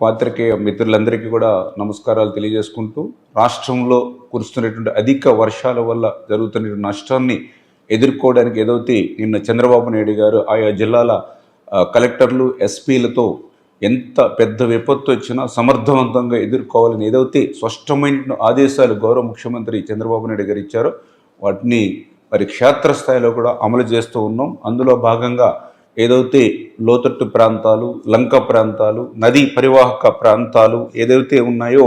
పాత్రికేయ మిత్రులందరికీ కూడా నమస్కారాలు తెలియజేసుకుంటూ రాష్ట్రంలో కురుస్తున్నటువంటి అధిక వర్షాల వల్ల జరుగుతున్న నష్టాన్ని ఎదుర్కోవడానికి ఏదైతే నిన్న చంద్రబాబు నాయుడు గారు ఆయా జిల్లాల కలెక్టర్లు ఎస్పీలతో ఎంత పెద్ద విపత్తు వచ్చినా సమర్థవంతంగా ఎదుర్కోవాలని ఏదైతే స్పష్టమైన ఆదేశాలు గౌరవ ముఖ్యమంత్రి చంద్రబాబు నాయుడు గారు ఇచ్చారో వాటిని మరి క్షేత్రస్థాయిలో కూడా అమలు చేస్తూ ఉన్నాం. అందులో భాగంగా ఏదైతే లోతట్టు ప్రాంతాలు లంక ప్రాంతాలు నదీ పరివాహక ప్రాంతాలు ఏదైతే ఉన్నాయో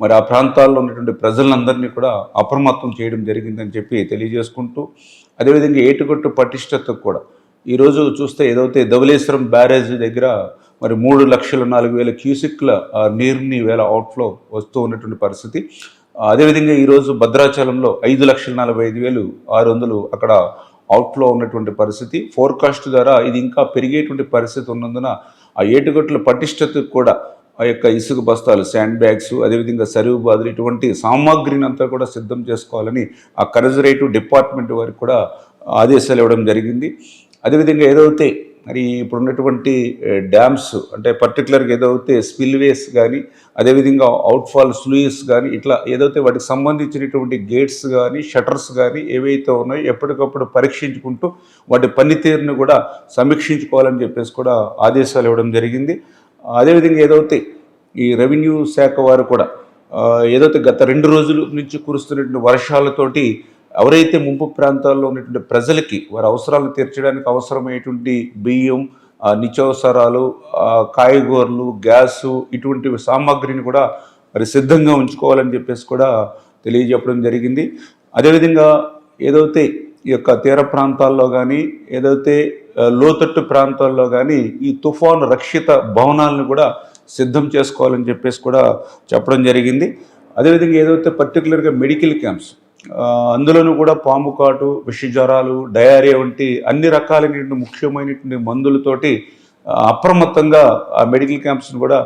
మరి ఆ ప్రాంతాల్లో ఉన్నటువంటి ప్రజలందరినీ కూడా అప్రమత్తం చేయడం జరిగిందని చెప్పి తెలియజేసుకుంటూ అదేవిధంగా ఏటుగొట్టు పటిష్టతకు కూడా. ఈరోజు చూస్తే ఏదైతే ధవలేశ్వరం బ్యారేజ్ దగ్గర మరి మూడు లక్షల నాలుగు వేల క్యూసిక్ల ఆ, నీరుని వేల అవుట్ఫ్లో వస్తూ ఉన్నటువంటి పరిస్థితి. అదేవిధంగా ఈరోజు భద్రాచలంలో ఐదు లక్షల నలభై ఐదు వేలు ఆరు వందలు అక్కడ అవుట్లో ఉన్నటువంటి పరిస్థితి. ఫోర్కాస్ట్ ద్వారా ఇది ఇంకా పెరిగేటువంటి పరిస్థితి ఉన్నందున ఆ ఏటుగట్ల పటిష్టతకు కూడా ఆ యొక్క ఇసుక బస్తాలు శాండ్ బ్యాగ్స్ అదేవిధంగా సరువు బాదులు ఇటువంటి సామాగ్రిని అంతా కూడా సిద్ధం చేసుకోవాలని ఆ కన్జర్వేటివ్ డిపార్ట్మెంట్ వారికి కూడా ఆదేశాలు ఇవ్వడం జరిగింది. అదేవిధంగా ఏదైతే మరి ఇప్పుడు ఉన్నటువంటి డ్యామ్స్ అంటే పర్టికులర్గా ఏదైతే స్పిల్వేస్ కానీ అదేవిధంగా అవుట్ఫాల్ స్లూయిస్ కానీ ఇట్లా ఏదైతే వాటికి సంబంధించినటువంటి గేట్స్ కానీ షటర్స్ కానీ ఏవైతే ఉన్నాయో ఎప్పటికప్పుడు పరీక్షించుకుంటూ వాటి పనితీరును కూడా సమీక్షించుకోవాలని చెప్పేసి కూడా ఆదేశాలు ఇవ్వడం జరిగింది. అదేవిధంగా ఏదైతే ఈ రెవెన్యూ శాఖ వారు కూడా ఏదైతే గత రెండు రోజుల నుంచి కురుస్తున్నటువంటి వర్షాలతోటి ఎవరైతే ముంపు ప్రాంతాల్లో ఉన్నటువంటి ప్రజలకి వారి అవసరాలను తీర్చడానికి అవసరమైనటువంటి బియ్యం నిత్యావసరాలు కాయగూరలు గ్యాసు ఇటువంటి సామాగ్రిని కూడా మరి సిద్ధంగా ఉంచుకోవాలని చెప్పేసి కూడా తెలియజెప్పడం జరిగింది. అదేవిధంగా ఏదైతే ఈ యొక్క తీర ప్రాంతాల్లో కానీ ఏదైతే లోతట్టు ప్రాంతాల్లో కానీ ఈ తుఫాను రక్షిత భవనాలను కూడా సిద్ధం చేసుకోవాలని చెప్పేసి కూడా చెప్పడం జరిగింది. అదేవిధంగా ఏదైతే పర్టికులర్గా మెడికల్ క్యాంప్స్ అందులోనూ కూడా పాము కాటు విషజ్వరాలు డయారియా వంటి అన్ని రకాలైనటువంటి ముఖ్యమైనటువంటి మందులతోటి అప్రమత్తంగా ఆ మెడికల్ క్యాంప్స్ని కూడా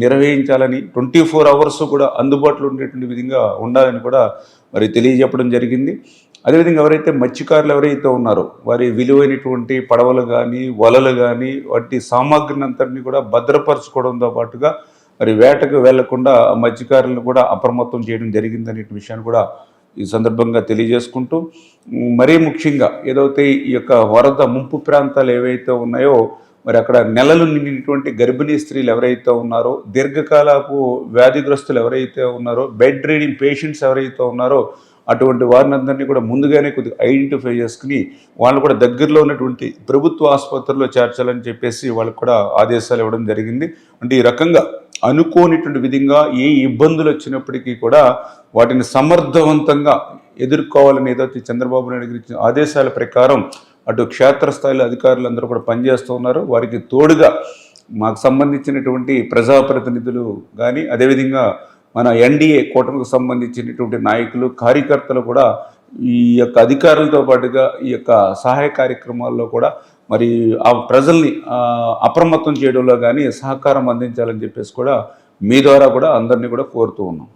నిర్వహించాలని ట్వంటీ ఫోర్ అవర్స్ కూడా అందుబాటులో ఉండేటువంటి విధంగా ఉండాలని కూడా మరి తెలియజెప్పడం జరిగింది. అదేవిధంగా ఎవరైతే మత్స్యకారులు ఎవరైతే ఉన్నారో వారి విలువైనటువంటి పడవలు కానీ వలలు కానీ వాటి సామాగ్రిని అంతటినీ కూడా భద్రపరచుకోవడంతో పాటుగా మరి వేటకు వెళ్ళకుండా మత్స్యకారులను కూడా అప్రమత్తం చేయడం జరిగిందనే విషయాన్ని కూడా ఈ సందర్భంగా తెలియజేసుకుంటూ మరీ ముఖ్యంగా ఏదైతే ఈ యొక్క వరద ముంపు ప్రాంతాలు ఏవైతే ఉన్నాయో మరి అక్కడ నెలలు నిండినటువంటి గర్భిణీ స్త్రీలు ఎవరైతే ఉన్నారో దీర్ఘకాలపు వ్యాధిగ్రస్తులు ఎవరైతే ఉన్నారో బెడ్ రీడింగ్ పేషెంట్స్ ఎవరైతే ఉన్నారో అటువంటి వారిని అందరినీ కూడా ముందుగానే కొద్దిగా ఐడెంటిఫై చేసుకుని వాళ్ళు కూడా దగ్గరలో ఉన్నటువంటి ప్రభుత్వ ఆసుపత్రుల్లో చేర్చాలని చెప్పేసి వాళ్ళకు కూడా ఆదేశాలు ఇవ్వడం జరిగింది. అంటే ఈ రకంగా అనుకోనిటువంటి విధంగా ఏ ఇబ్బందులు వచ్చినప్పటికీ కూడా వాటిని సమర్థవంతంగా ఎదుర్కోవాలని ఏదైతే చంద్రబాబు నాయుడు గారి ఇచ్చిన ఆదేశాల ప్రకారం అటు క్షేత్రస్థాయిలో అధికారులు అందరూ కూడా పనిచేస్తూ ఉన్నారు. వారికి తోడుగా మాకు సంబంధించినటువంటి ప్రజాప్రతినిధులు కానీ అదేవిధంగా మన ఎన్డీఏ కూటమికి సంబంధించినటువంటి నాయకులు కార్యకర్తలు కూడా ఈ యొక్క అధికారులతో పాటుగా ఈ యొక్క సహాయ కార్యక్రమాల్లో కూడా మరి ఆ ప్రజల్ని అప్రమత్తం చేయడంలో కానీ సహకారం అందించాలని చెప్పేసి కూడా మీ ద్వారా కూడా అందరినీ కూడా కోరుతూ ఉన్నాం.